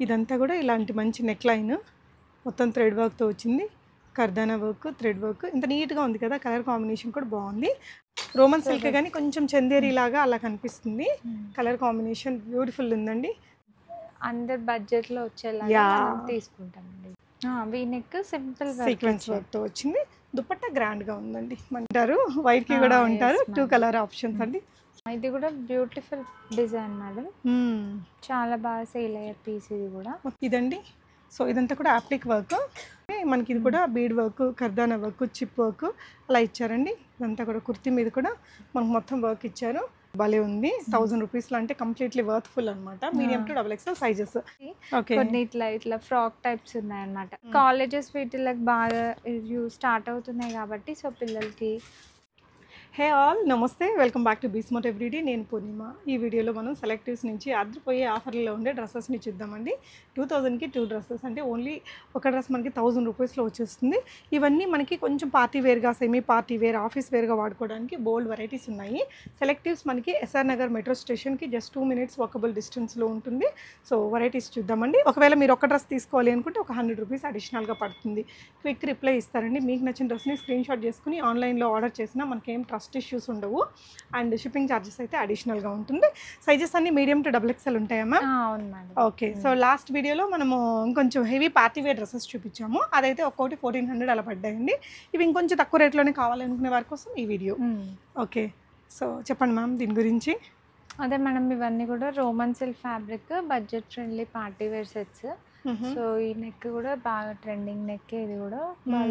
ఇదంతా కూడా ఇలాంటి మంచి నెక్ లైన్ మొత్తం థ్రెడ్ వర్క్తో వచ్చింది. కర్దానా వర్క్ థ్రెడ్ వర్క్. ఇంత నీట్గా ఉంది కదా కలర్ కాంబినేషన్ కూడా బాగుంది. రోమన్ సిల్క్ కానీ కొంచెం చందేరి లాగా అలా కనిపిస్తుంది. కలర్ కాంబినేషన్ బ్యూటిఫుల్ ఉందండి. అందరు బడ్జెట్లో వచ్చేలాగా Yeah. మనం తీసుకుంటామండి. వీ నెక్ సింపుల్ సీక్వెన్స్ వర్క్తో వచ్చింది. దుపట్టా గ్రాండ్గా ఉందండి. అంటారు వైట్కి కూడా ఉంటారు. టూ. కలర్ ఆప్షన్స్ అండి. ఇది కూడా బ్యూటిఫుల్ డిజైన్ మేడం. చాలా బాగా సేల్ అయ్యే పీస్ ఇది కూడా. ఇదండి. సో ఇదంతా కూడా అప్లిక్ వర్క్. మనకి ఇది కూడా బీడ్ వర్క్ కర్దానా వర్క్ చిప్ వర్క్ అలా ఇచ్చారండి. ఇదంతా కూడా కుర్తీ మీద కూడా మనకు మొత్తం వర్క్ ఇచ్చారు. భలే ఉంది. థౌజండ్ రూపీస్లో అంటే కంప్లీట్లీ వర్త్ఫుల్ అనమాట medium to double XL sizes. Okay. కొన్ని ఇట్లా ఇట్లా ఫ్రాక్ టైప్స్ ఉన్నాయన్నమాట. కాలేజెస్ వీటిలకు బాగా స్టార్ట్ అవుతున్నాయి కాబట్టి సో పిల్లలకి హే ఆల్ నమస్తే. వెల్కమ్ బ్యాక్ టు బీస్మోట్ ఎవ్రీడే. నేను పూర్ణిమ. ఈ వీడియోలో మనం సెలెక్టివ్స్ నుంచి అదిరిపోయే ఆఫర్లో ఉండే డ్రెస్సెస్ని చూద్దామండి. టూ థౌజండ్కి టూ డ్రెస్సెస్. అంటే ఓన్లీ ఒక డ్రెస్ మనకి థౌజండ్ రూపీస్లో వచ్చేస్తుంది. ఇవన్నీ మనకి కొంచెం పార్టీ వేర్గా సెమీ పార్టీ వేర్ ఆఫీస్ వేర్గా వాడుకోవడానికి బోల్డ్ వెరైటీస్ ఉన్నాయి. సెలెక్టివ్స్ మనకి ఎస్ఆర్ నగర్ మెట్రో స్టేషన్కి జస్ట్ టూ మినిట్స్ వాకబుల్ డిస్టెన్స్లో ఉంటుంది. సో వెరైటీస్ చూద్దామండి. ఒకవేళ మీరు ఒక డ్రెస్ తీసుకోవాలి అనుకుంటే ఒక హండ్రెడ్ రూపీస్ అడిషనల్గా పడుతుంది. క్విక్ రిప్లై ఇస్తారండి. మీకు నచ్చిన డ్రెస్ని స్క్రీన్ షాట్ చేసుకుని ఆన్లైన్లో ఆర్డర్ చేసినా మనకేం ట్రస్ట్ ఇష్యూస్ ఉండవు. అండ్ షిప్పింగ్ ఛార్జెస్ అయితే అడిషనల్గా ఉంటుంది. సైజెస్ అన్ని మీడియం టు డబుల్ ఎక్స్ఎల్ ఉంటాయమ్మా ఓకే. సో లాస్ట్ వీడియోలో మనము ఇంకొంచెం హెవీ పార్టీ వేర్ డ్రెస్సెస్ చూపించాము. అదైతే ఒక్కొక్కటి ఫోర్టీన్ హండ్రెడ్ అలా పడ్డాయండి. ఇవి ఇంకొంచెం తక్కువ రేట్లోనే కావాలనుకునే వారి కోసం ఈ వీడియో. ఓకే. సో చెప్పండి మ్యామ్ దీని గురించి. అదే మేడం ఇవన్నీ కూడా Roman silk fabric budget friendly party wear sets. So ఈ నెక్ కూడా బాగా ట్రెండింగ్ నెక్ ఇది కూడా.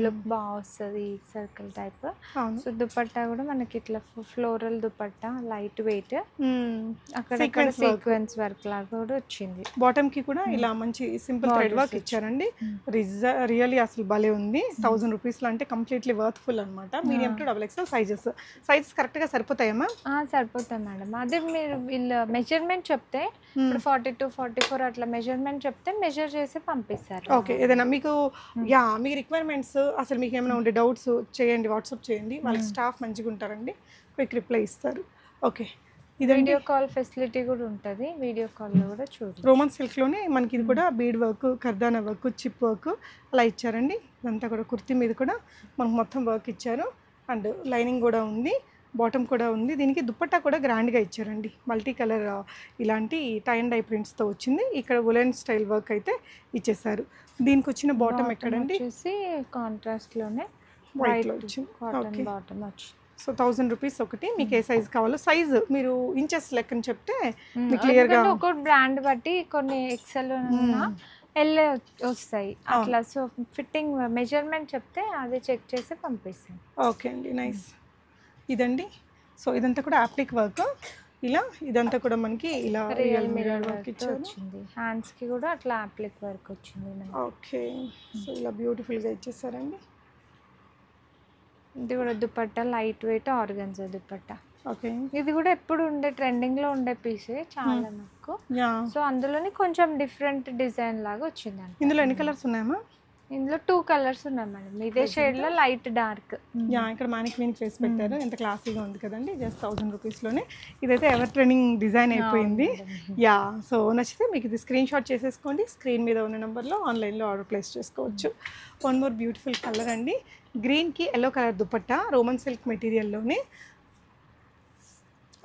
లుక్ బాగా వస్తుంది సర్కిల్ టైప్. సో దుపట్టా కూడా మనకి ఇట్లా ఫ్లోరల్ దుపట్టా లైట్ వెయిట్. అక్కడ. సీక్వెన్స్ వర్క్ లాగా కూడా వచ్చింది. బాటమ్కి కూడా ఇలా మంచి సింపుల్ థ్రెడ్ వర్క్. ఇచ్చారండి. రియల్లీ అసలు భలే ఉంది. థౌసండ్ రూపీస్లో అంటే కంప్లీట్లీ వర్త్ఫుల్ అనమాట medium to double XL sizes sizes కరెక్ట్గా సరిపోతాయమ్మా ఆ, సరిపోతాయి మేడం. అదే మీరు వీళ్ళు మెజర్మెంట్ చెప్తే ఇప్పుడు ఫార్టీ టూ ఫార్టీ ఫోర్ అట్లా మెజర్మెంట్ చెప్తే మెజర్ చేసి పంపిస్తారు. ఓకే. ఏదైనా మీకు యా మీ రిక్వైర్మెంట్స్ అసలు మీకు ఏమైనా ఉండే డౌట్స్ చేయండి వాట్సాప్ చేయండి. వాళ్ళకి. స్టాఫ్ మంచిగా ఉంటారండి. క్విక్ రిప్లై ఇస్తారు. ఓకే. ఇదండి. వీడియో కాల్ ఫెసిలిటీ కూడా ఉంటుంది. వీడియో కాల్లో కూడా చూడండి రోమన్ సిల్క్లోనే మనకి ఇది కూడా బీడ్ వర్క్ కర్దానా వర్క్ చిప్ వర్క్ అలా ఇచ్చారండి. ఇదంతా కూడా కుర్తీ మీద కూడా మనకు మొత్తం వర్క్ ఇచ్చారు. అండ్ లైనింగ్ కూడా ఉంది. బాటమ్ కూడా ఉంది. దీనికి దుప్పట్టా కూడా గ్రాండ్గా ఇచ్చారండి. మల్టీ కలర్ ఇలాంటి టై అండ్ డై ప్రింట్స్తో వచ్చింది. ఇక్కడ ఉలెన్ స్టైల్ వర్క్ అయితే ఇచ్చేసారు. దీనికి వచ్చిన బాటమ్ ఎక్కడండి? వచ్చేసి కాంట్రాస్ట్లోనే వైట్లో వైట్ వచ్చింది. Cotton okay bottom so thousand rupees ఒకటి. మీకు ఏ సైజ్ కావాలో సైజ్ మీరు ఇంచెస్ లెక్కని చెప్తే మీకు క్లియర్గా ఒక్కొక్క బ్రాండ్ బట్టి కొన్ని ఎక్సెల్ ఎల్ వస్తాయి. అట్లా సో ఫిట్టింగ్ మెజర్మెంట్ చెప్తే అది చెక్ చేసి పంపిస్తాం. ఓకే అండి. నైస్ ఇదండి. సో ఇదంతా కూడా ఆప్టిక్ వర్క్. ఇలా ఇదంతా కూడా మనకి ఇలా రియల్ మిర్రర్ వర్క్ వచ్చింది. హ్యాండ్స్కి కూడా అట్లా అప్లిక్ వర్క్ వచ్చింది. ఓకే. సో ఇలా బ్యూటిఫుల్గా ఇచ్చేసారండి. ఇది కూడా dupatta light weight organza dupatta. Okay. ఇది కూడా ఎప్పుడు ఉండే ట్రెండింగ్లో ఉండే పీసే చాలా నాకు. యా సో అందులోనే కొంచెం డిఫరెంట్ డిజైన్ లాగా వచ్చింది. ఇందులో ఎన్ని కలర్స్ ఉన్నాయమ్మా? ఇందులో టూ కలర్స్ ఉన్నాయి మేడం ఇదే షేడ్లో లైట్ డార్క్ యా ఇక్కడ మ్యానిక్ మీనిక్ వేసి పెట్టారు. ఎంత క్లాసీగా ఉంది కదండి. జస్ట్ థౌసండ్ రూపీస్లోనే ఇదైతే ఎవర్ ట్రెండింగ్ డిజైన్ అయిపోయింది. యా సో నచ్చితే మీకు ఇది స్క్రీన్ షాట్ చేసేసుకోండి. స్క్రీన్ మీద ఉన్న నెంబర్లో ఆన్లైన్లో ఆర్డర్ ప్లేస్ చేసుకోవచ్చు. వన్ మోర్ బ్యూటిఫుల్ కలర్ అండి. గ్రీన్కి yellow colour dupatta Roman silk మెటీరియల్లోనే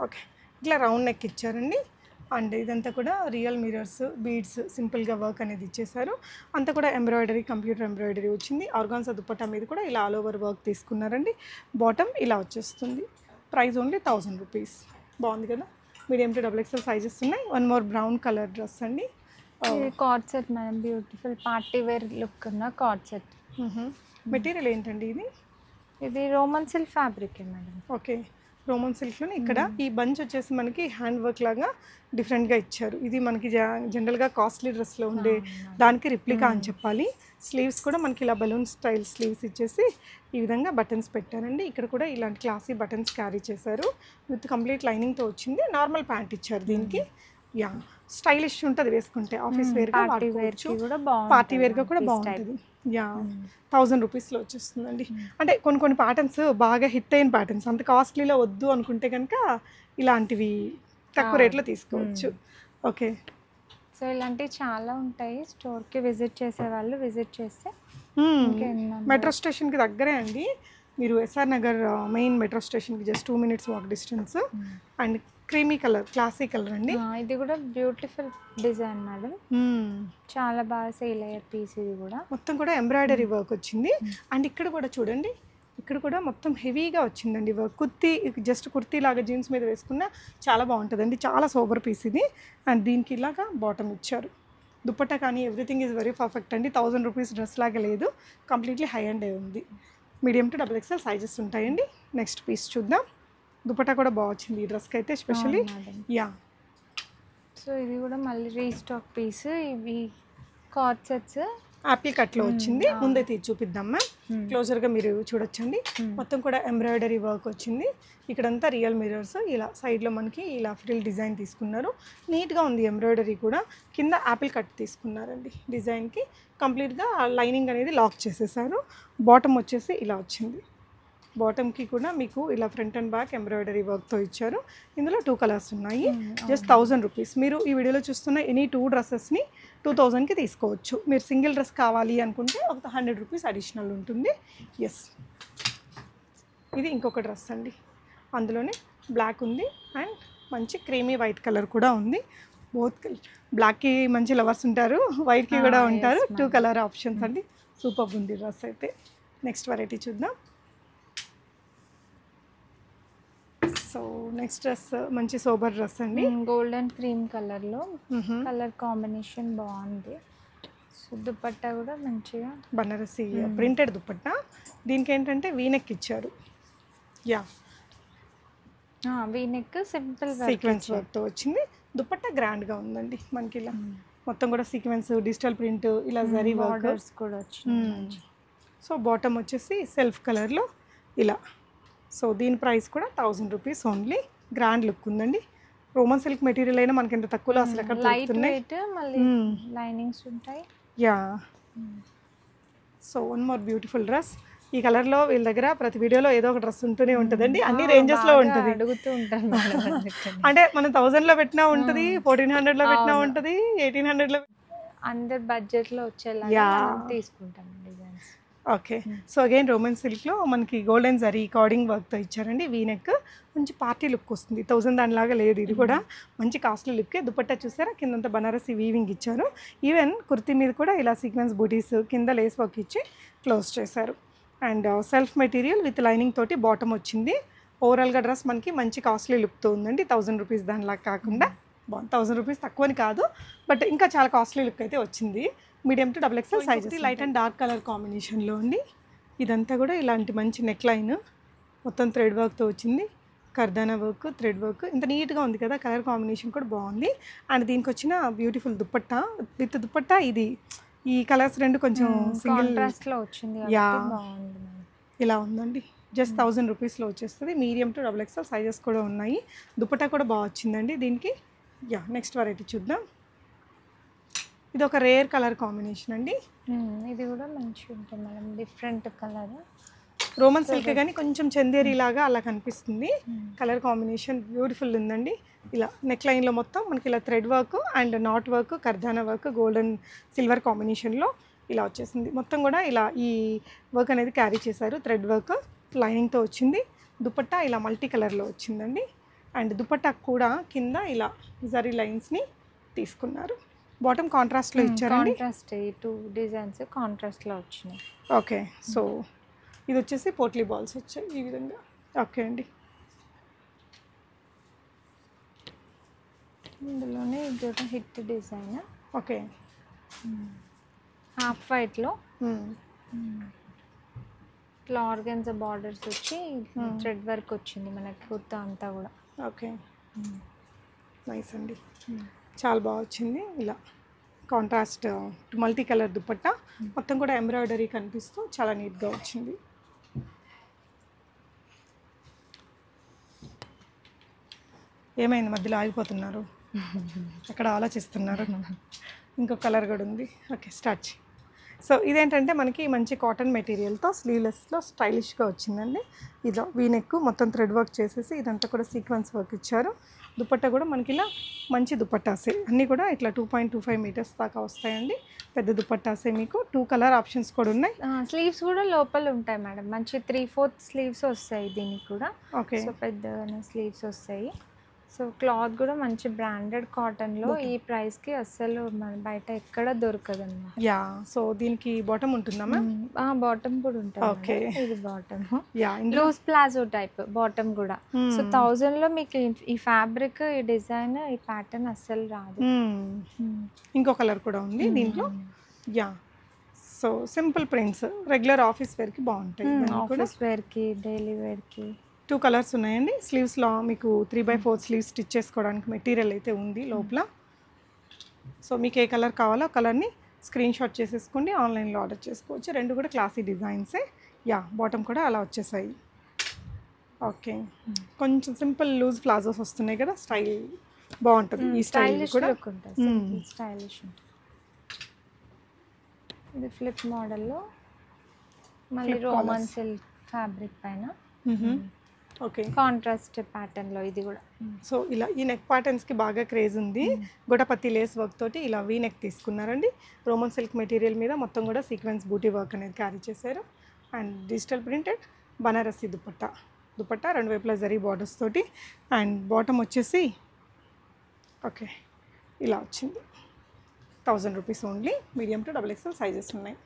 okay ఇట్లా రౌండ్ నెక్ ఇచ్చారండి. అండ్ ఇదంతా కూడా రియల్ మిరర్స్ బీడ్స్ సింపుల్గా వర్క్ అనేది ఇచ్చేసారు. అంతా కూడా ఎంబ్రాయిడరీ కంప్యూటర్ ఎంబ్రాయిడరీ వచ్చింది. ఆర్గాన్సా దుపట్టా మీద కూడా ఇలా ఆల్ ఓవర్ వర్క్ తీసుకున్నారండి. బాటమ్ ఇలా వచ్చేస్తుంది. Price only thousand rupees. బాగుంది కదా? Medium to double XL sizes ఉన్నాయి. One more brown colour dress అండి. ఇది cord set madam beautiful party wear look ఉన్న కార్డ్ సెట్. మెటీరియల్ ఏంటండి ఇది? ఇది Roman silk fabric madam. Okay. Roman సిల్క్లోనే ఇక్కడ ఈ బంచ్ వచ్చేసి మనకి హ్యాండ్ వర్క్ లాగా డిఫరెంట్గా ఇచ్చారు. ఇది మనకి జా- జనరల్గా కాస్ట్లీ డ్రెస్లో ఉండే దానికి రిప్లికా అని చెప్పాలి. స్లీవ్స్ కూడా మనకి ఇలా బలూన్ స్టైల్ స్లీవ్స్ ఇచ్చేసి ఈ విధంగా బటన్స్ పెట్టారండి. ఇక్కడ కూడా ఇలాంటి క్లాసీ బటన్స్ క్యారీ చేశారు. విత్ కంప్లీట్ లైనింగ్తో వచ్చింది. నార్మల్ ప్యాంట్ ఇచ్చారు దీనికి. యా స్టైలిష్ ఉంటుంది వేసుకుంటే. ఆఫీస్ వేర్గా పార్టీ వేర్గా కూడా బాగుంటుంది యా థౌజండ్ రూపీస్లో వచ్చేస్తుందండి. అంటే కొన్ని కొన్ని ప్యాటర్న్స్ బాగా హిట్ అయిన ప్యాటర్న్స్ అంత కాస్ట్లీలో వద్దు అనుకుంటే కనుక ఇలాంటివి తక్కువ రేట్లో తీసుకోవచ్చు. ఓకే. సో ఇలాంటివి చాలా ఉంటాయి. స్టోర్కి విజిట్ చేసే వాళ్ళు విజిట్ చేస్తే. ఇంకెన్నో మెట్రో స్టేషన్కి దగ్గరే అండి. మీరు ఎస్ఆర్ నగర్ మెయిన్ మెట్రో స్టేషన్కి just two minutes walk distance and creamy colour classy colour అండి. ఇది కూడా బ్యూటిఫుల్ డిజైన్ మేడం. చాలా బాగా సేల్ అయ్యే పీస్ ఇది కూడా. మొత్తం కూడా ఎంబ్రాయిడరీ వర్క్ వచ్చింది. అండ్ ఇక్కడ కూడా చూడండి ఇక్కడ కూడా మొత్తం హెవీగా వచ్చిందండి వర్క్. కుర్తీ జస్ట్ కుర్తీ లాగా జీన్స్ మీద వేసుకున్న చాలా బాగుంటుందండి. చాలా సోబర్ పీస్ ఇది. అండ్ దీనికి ఇలాగా బాటమ్ ఇచ్చారు. దుప్పట్టా కానీ ఎవ్రీథింగ్ ఈజ్ వెరీ పర్ఫెక్ట్ అండి. థౌజండ్ రూపీస్ డ్రెస్ లాగా లేదు. కంప్లీట్లీ హై అండ్ ఉంది. Medium to double XL sizes ఉంటాయండి. నెక్స్ట్ పీస్ చూద్దాం. దుప్పట్టా కూడా బాగా వచ్చింది ఈ డ్రెస్కి అయితే ఎస్పెషల్లీ మేడం యా సో ఇది కూడా మళ్ళీ రీస్టాక్ పీస్ ఇవి కార్డ్ సెట్స్ యాపిల్ కట్లో వచ్చింది. ముందైతే ఇది చూపిద్దాం మ్యామ్ క్లోజర్గా మీరు చూడొచ్చండి. మొత్తం కూడా ఎంబ్రాయిడరీ వర్క్ వచ్చింది. ఇక్కడంతా రియల్ మిరర్స్ ఇలా సైడ్లో మనకి ఇలా ఫ్రిల్ డిజైన్ తీసుకున్నారు. నీట్గా ఉంది ఎంబ్రాయిడరీ కూడా. కింద యాపిల్ కట్ తీసుకున్నారండి డిజైన్కి కంప్లీట్గా లైనింగ్ అనేది లాక్ చేసేసారు. బాటమ్ వచ్చేసి ఇలా వచ్చింది. బాటమ్కి కూడా మీకు ఇలా ఫ్రంట్ అండ్ బ్యాక్ ఎంబ్రాయిడరీ వర్క్తో ఇచ్చారు. ఇందులో టూ కలర్స్ ఉన్నాయి. Just thousand rupees. మీరు ఈ వీడియోలో చూస్తున్న ఎనీ టూ డ్రెస్సెస్ని టూ థౌజండ్కి తీసుకోవచ్చు. మీరు సింగిల్ డ్రెస్ కావాలి అనుకుంటే ఒక హండ్రెడ్ రూపీస్ అడిషనల్ ఉంటుంది. ఎస్ ఇది ఇంకొక డ్రెస్ అండి. అందులోనే బ్లాక్ ఉంది అండ్ మంచి క్రీమీ వైట్ కలర్ కూడా ఉంది. బోత్ కలర్ బ్లాక్కి మంచి లవర్స్ ఉంటారు. వైట్కి కూడా ఉంటారు. టూ. కలర్ ఆప్షన్స్ అండి. సూపర్ ఉంది డ్రెస్ అయితే. నెక్స్ట్ వెరైటీ చూద్దాం. సో నెక్స్ట్ డ్రెస్ మంచి సోబర్ డ్రెస్ అండి. గోల్డెన్ క్రీమ్ కలర్లో మ్హూ. కలర్ కాంబినేషన్ బాగుంది. సో దుపట్టా కూడా మంచిగా బనారసి ప్రింటెడ్ దుపట్టా. దీనికి ఏంటంటే వీనెక్ ఇచ్చారు. యా. వీనెక్ సింపుల్ సీక్వెన్స్ వర్క్తో వచ్చింది. దుపట్టా గ్రాండ్గా ఉందండి మనకి ఇలా. మొత్తం కూడా సీక్వెన్స్ డిజిటల్ ప్రింట్ ఇలా జరీ బార్డర్స్ కూడా వచ్చినాయి సో బాటమ్ వచ్చేసి సెల్ఫ్ కలర్లో ఇలా. సో దీని ప్రైస్ కూడా thousand rupees only. Grand look ఉందండి. రోమన్ సిల్క్ మెటీరియల్ అయినా మనకి ఎంత తక్కువలో అసలు ఎక్కడ. లైనింగ్స్ ఉంటాయి. Yeah. So one more beautiful dress. ఈ కలర్లో వీళ్ళ దగ్గర ప్రతి వీడియోలో ఏదో ఒక డ్రెస్ ఉంటూనే ఉంటుందండి. అన్ని రేంజెస్లో ఉంటుంది. అడుగుతూ అందుకని. అంటే మనం థౌజండ్లో పెట్టినా ఉంటది ఫోర్టీన్ హండ్రెడ్లో పెట్టినా. ఉంటది ఎయిటీన్ హండ్రెడ్లో అందరు బడ్జెట్లో వచ్చేలా. తీసుకుంటాం. ఓకే. సో అగైన్ రోమన్ సిల్క్లో మనకి గోల్డెన్ జరీ కార్డింగ్ వర్క్తో ఇచ్చారండి వీనెక్ మంచి పార్టీ లుక్ వస్తుంది. థౌజండ్ దానిలాగా లేదు ఇది కూడా. మంచి కాస్ట్లీ లుక్ దుపట్టా చూసారా? కిందంతా బనారసి వీవింగ్ ఇచ్చారు. ఈవెన్ కుర్తీ మీద కూడా ఇలా సీక్వెన్స్ బూటీస్ కింద లేస్ వర్క్ ఇచ్చి క్లోజ్ చేశారు. And self material with lining తోటి బాటమ్ వచ్చింది. ఓవరాల్గా డ్రెస్ మనకి మంచి కాస్ట్లీ లుక్తో ఉందండి. థౌజండ్ రూపీస్ దానిలా కాకుండా. థౌసండ్ రూపీస్ తక్కువని కాదు బట్ ఇంకా చాలా కాస్ట్లీ లుక్ అయితే వచ్చింది. Medium to double XL size light and dark colour కాంబినేషన్లో ఉంది ఇదంతా కూడా ఇలాంటి మంచి నెక్ లైన్ మొత్తం థ్రెడ్ వర్క్తో వచ్చింది. కర్దానా వర్క్ థ్రెడ్ వర్క్ ఇంత నీట్గా ఉంది కదా కలర్ కాంబినేషన్ కూడా బాగుంది. అండ్ దీనికి వచ్చిన బ్యూటిఫుల్ దుపట్టా విత్ దుపట్టా ఇది. ఈ కలర్స్ రెండు కొంచెం సింగిల్ కాంట్రాస్ట్లో వచ్చింది మేడం ఇలా ఉందండి. జస్ట్ థౌజండ్ రూపీస్లో వచ్చేస్తుంది. Medium to double XL sizes కూడా ఉన్నాయి. దుపట్టా కూడా బాగా వచ్చిందండి దీనికి. యా నెక్స్ట్ వెరైటీ చూద్దాం. ఇది ఒక రేర్ కలర్ కాంబినేషన్ అండి. ఇది కూడా మంచిగా ఉంటుంది madam different colour Roman silk కానీ కొంచెం చందేరి లాగా అలా కనిపిస్తుంది. కలర్ కాంబినేషన్ బ్యూటిఫుల్ ఉందండి. ఇలా నెక్ లైన్లో మొత్తం మనకి ఇలా thread work and knot work కర్దానా work golden silver కాంబినేషన్లో ఇలా వచ్చేసింది. మొత్తం కూడా ఇలా ఈ వర్క్ అనేది క్యారీ చేశారు. థ్రెడ్ వర్క్ లైనింగ్తో వచ్చింది. దుపట్టా ఇలా మల్టీ కలర్లో వచ్చిందండి. అండ్ దుపట్టా కూడా కింద ఇలా జరీ లైన్స్ని తీసుకున్నారు. బాటమ్ కాంట్రాస్ట్లో ఇచ్చారండి. కాంట్రాస్ట్ ఈ టూ డిజైన్స్ కాంట్రాస్ట్లో వచ్చినాయి. ఓకే సో ఇది వచ్చేసి పోట్లీ బాల్స్ వచ్చాయి ఈ విధంగా. ఓకే అండి. ఇందులోనే ఇది ఒక హిట్ డిజైన్. ఓకే. హాఫ్ వైట్లో మ్మ్. ఇట్లా ఆర్గన్స్ బార్డర్స్ వచ్చి థ్రెడ్ వర్క్ వచ్చింది మనకి కుర్తా అంతా కూడా. ఓకే. నైస్ అండి. చాలా బాగా వచ్చింది. ఇలా కాంట్రాస్ట్ మల్టీ కలర్ దుపట్టా మొత్తం కూడా ఎంబ్రాయిడరీ కనిపిస్తూ చాలా నీట్గా వచ్చింది. ఏమైంది మధ్యలో ఆగిపోతున్నారు? ఎక్కడ ఆలోచిస్తున్నారు? ఇంకో కలర్ కూడా ఉంది. ఓకే స్టార్ట్ సో ఇదేంటంటే మనకి మంచి కాటన్ మెటీరియల్తో స్లీవ్లెస్లో స్టైలిష్గా వచ్చిందండి. ఇదో వీనెక్ మొత్తం థ్రెడ్ వర్క్ చేసేసి ఇదంతా కూడా సీక్వెన్స్ వర్క్ ఇచ్చారు. దుపట్టా కూడా మనకి ఇలా మంచి దుపట్టాసే. అన్నీ కూడా ఇట్లా two point two five metres దాకా వస్తాయండి. పెద్ద దుపట్టాసే మీకు. టూ కలర్ ఆప్షన్స్ కూడా ఉన్నాయి. స్లీవ్స్ కూడా లోపల ఉంటాయి మేడం. మంచి త్రీ ఫోర్త్ స్లీవ్స్ వస్తాయి దీనికి కూడా. ఓకే సో పెద్దగానే స్లీవ్స్ వస్తాయి. సో క్లాత్ కూడా మంచి బ్రాండెడ్ కాటన్లో. ఈ ప్రైస్కి అస్సలు మన బయట ఎక్కడ దొరకదు అనమాట యా సో దీనికి బాటమ్ ఉంటుందా మ్యామ్? బాటమ్ కూడా ఉంటుంది. మేడం. ఇది bottom. Yeah loose palazzo type bottom కూడా. సో. థౌజండ్లో మీకు ఈ- ఫ్యాబ్రిక్ ఈ డిజైన్ ఈ ప్యాటర్న్ అస్సలు రాదు. ఇంకో కలర్ కూడా ఉంది దీంట్లో? Yeah. So simple prints regular office వేర్కి బాగుంటాయి. ఆఫీస్ వేర్కి డైలీ వేర్కి టూ కలర్స్ ఉన్నాయండి. స్లీవ్స్లో మీకు three by four sleeves stitch చేసుకోవడానికి మెటీరియల్ అయితే ఉంది లోపల. సో మీకు ఏ కలర్ కావాలో ఆ కలర్ని స్క్రీన్ షాట్ చేసేసుకోండి. ఆన్లైన్లో ఆర్డర్ చేసుకోవచ్చు. రెండు కూడా క్లాసీ డిజైన్సే యా బాటమ్ కూడా అలా వచ్చేసాయి. ఓకే కొంచెం సింపుల్ లూజ్ ప్లాజోస్ వస్తున్నాయి కదా స్టైల్ బాగుంటుంది. ఈ స్టైల్ కూడా. Hmm. స్టైలిష్ ఉంటుంది. ఇది ఫ్లిప్ మోడల్లో మళ్ళీ రోమన్. సిల్క్ ఫ్యాబ్రిక్ పైన. ఓకే. కాంట్రాస్ట్ ప్యాటర్న్లో ఇది కూడా. సో ఇలా ఈ నెక్ ప్యాటర్న్స్కి బాగా క్రేజ్ ఉంది. గొడపత్తి లేస్ వర్క్ తోటి ఇలా వీ నెక్ తీసుకున్నారండి. రోమన్ సిల్క్ మెటీరియల్ మీద మొత్తం కూడా సీక్వెన్స్ బూటీ వర్క్ అనేది క్యారీ చేశారు. And digital printed Banarasi dupatta dupatta రెండు వైపులా జరీ బార్డర్స్ తోటి. అండ్ బాటమ్ వచ్చేసి ఓకే ఇలా వచ్చింది. Thousand rupees only medium to double XL sizes ఉన్నాయి.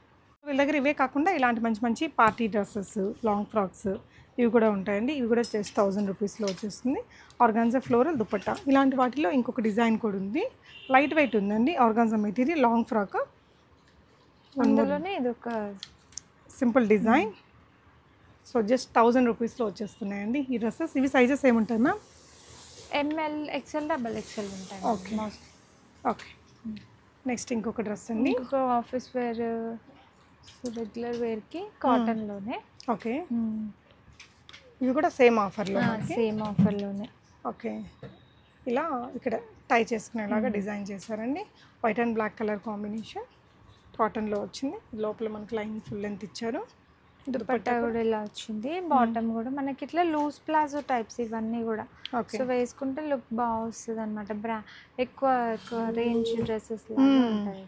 వీళ్ళ దగ్గర ఇవే కాకుండా ఇలాంటి మంచి మంచి పార్టీ డ్రెస్సెస్ లాంగ్ ఫ్రాక్స్ ఇవి కూడా ఉంటాయండి. ఇవి కూడా జస్ట్ థౌజండ్ రూపీస్లో వచ్చేస్తుంది. Organza floral dupatta. ఇలాంటి వాటిలో ఇంకొక డిజైన్ కూడా ఉంది. లైట్ వెయిట్ ఉందండి. ఆర్గాన్జా మెటీరియల్ లాంగ్ ఫ్రాక్ అందులోనే ఇది ఒక simple design so just thousand రూపీస్లో వచ్చేస్తున్నాయండి ఈ డ్రెస్సెస్. ఇవి సైజెస్ ఏముంటాయి ma'am M L XL double XL ఉంటాయి Okay. ఓకే నెక్స్ట్ ఇంకొక డ్రెస్ అండి. ఇంకొక ఆఫీస్ వేర్ రెగ్యులర్ వేర్కి కాటన్లోనే ఓకే ఇవి కూడా సేమ్ ఆఫర్లో సేమ్ ఆఫర్లోనే. ఓకే ఇలా ఇక్కడ టై చేసుకునేలాగా డిజైన్ చేశారండి. White and black colour combination కాటన్లో వచ్చింది. లోపల మనకి లైన్ ఫుల్ లెంత్ ఇచ్చారు. దుపట్టా కూడా ఇలా వచ్చింది. బాటమ్ కూడా మనకి ఇట్లా లూజ్ ప్లాజో టైప్స్ ఇవన్నీ కూడా. సో వేసుకుంటే లుక్ బాగా వస్తుంది అనమాట బ్రా ఎక్కువ ఎక్కువ రేంజ్ డ్రెస్సెస్ Hmm. ఉంటాయి.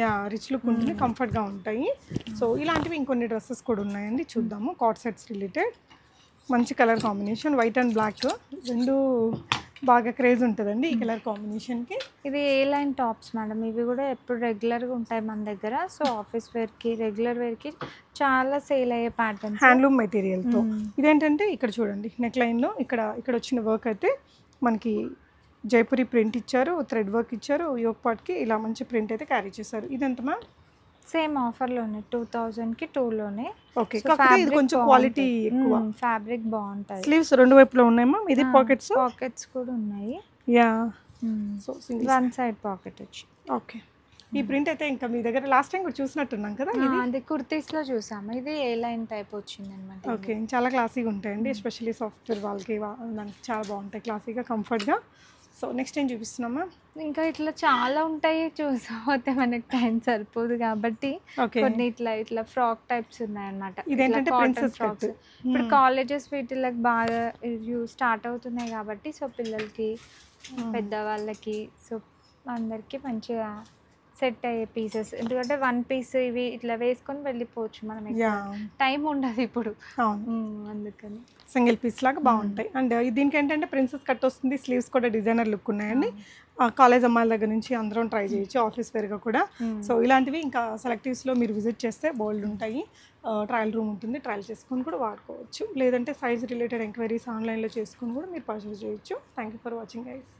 యా రిచ్ లుక్ ఉంటుంది కంఫర్ట్గా ఉంటాయి. సో ఇలాంటివి ఇంకొన్ని డ్రెస్సెస్ కూడా ఉన్నాయండి చూద్దాము. కాట్ సెట్స్ రిలేటెడ్ మంచి colour combination white and black రెండు బాగా క్రేజ్ ఉంటుందండి ఈ కలర్ కాంబినేషన్కి ఇది ఏ లైన్ టాప్స్ మేడం ఇవి కూడా ఎప్పుడు రెగ్యులర్గా ఉంటాయి మన దగ్గర. సో ఆఫీస్ వేర్కి రెగ్యులర్ వేర్కి చాలా సేల్ అయ్యే ప్యాటర్న్స్ హ్యాండ్లూమ్ మెటీరియల్తో ఇదేంటంటే ఇక్కడ చూడండి నెక్ లైన్లో ఇక్కడ ఇక్కడ వచ్చిన వర్క్ అయితే మనకి జైపురి ప్రింట్ ఇచ్చారు థ్రెడ్ వర్క్ ఇచ్చారు యోగ్ పాట్కి ఇలా మంచి ప్రింట్ అయితే క్యారీ చేశారు. ఇదెంత మ్యామ్? సేమ్ ఆఫర్లోనే టూ థౌజండ్కి టూలోనే. ఓకే కాకపోతే ఇది కొంచెం క్వాలిటీ ఎక్కువ. ఫ్యాబ్రిక్ బాగుంటుంది. స్లీవ్స్ రెండు వైపులో ఉన్నాయి మ్యామ్? ఇది పాకెట్స్? పాకెట్స్ కూడా ఉన్నాయి. Yeah. So single one side pocket వచ్చి. ఓకే. ఈ ప్రింట్ అయితే ఇంకా మీ దగ్గర లాస్ట్ టైం కూడా చూసినట్టున్నాం కదా అది కుర్తీస్లో చూసాము. ఇది ఏ లైన్ టైప్ వచ్చింది అనమాట ఓకే చాలా క్లాసీగా ఉంటాయండి ఎస్పెషల్లీ సాఫ్ట్వేర్ వాళ్ళకి చాలా బాగుంటాయి క్లాసీగా కంఫర్ట్గా. సో నెక్స్ట్ ఏం చూపిస్తున్నాం మ్యామ్. ఇంకా ఇట్లా చాలా ఉంటాయి చూసకపోతే మనకి టైం సరిపోదు కాబట్టి కొన్ని ఇట్లా ఇట్లా ఫ్రాక్ టైప్స్ ఉన్నాయి ఇదేంటంటే ప్రిన్సెస్ కట్ ఇప్పుడు కాలేజెస్ వీటిలకు బాగా స్టార్ట్ అవుతున్నాయి కాబట్టి సో పిల్లలకి పెద్దవాళ్ళకి సో అందరికి మంచిగా సెట్ అయ్యే పీసెస్. ఎందుకంటే వన్ పీస్ ఇవి ఇట్లా వేసుకొని వెళ్ళిపోవచ్చు మనం టైం ఉండదు ఇప్పుడు. అందుకని. సింగిల్ పీస్ లాగా బాగుంటాయి. అండ్ దీనికి ఏంటంటే ప్రిన్సెస్ కట్ వస్తుంది స్లీవ్స్ కూడా డిజైనర్ లుక్ ఉన్నాయండి. కాలేజ్ అమ్మాయిల దగ్గర నుంచి అందరం ట్రై చేయొచ్చు ఆఫీస్ వేర్గా కూడా. సో ఇలాంటివి ఇంకా సెలెక్టివ్స్లో మీరు విజిట్ చేస్తే బోల్డ్ ఉంటాయి. ట్రయల్ రూమ్ ఉంటుంది ట్రయల్ చేసుకొని కూడా వాడుకోవచ్చు. లేదంటే సైజ్ రిలేటెడ్ ఎంక్వైరీస్ ఆన్లైన్లో చేసుకొని కూడా మీరు పర్చేస్ చేయొచ్చు. Thank you for watching guys.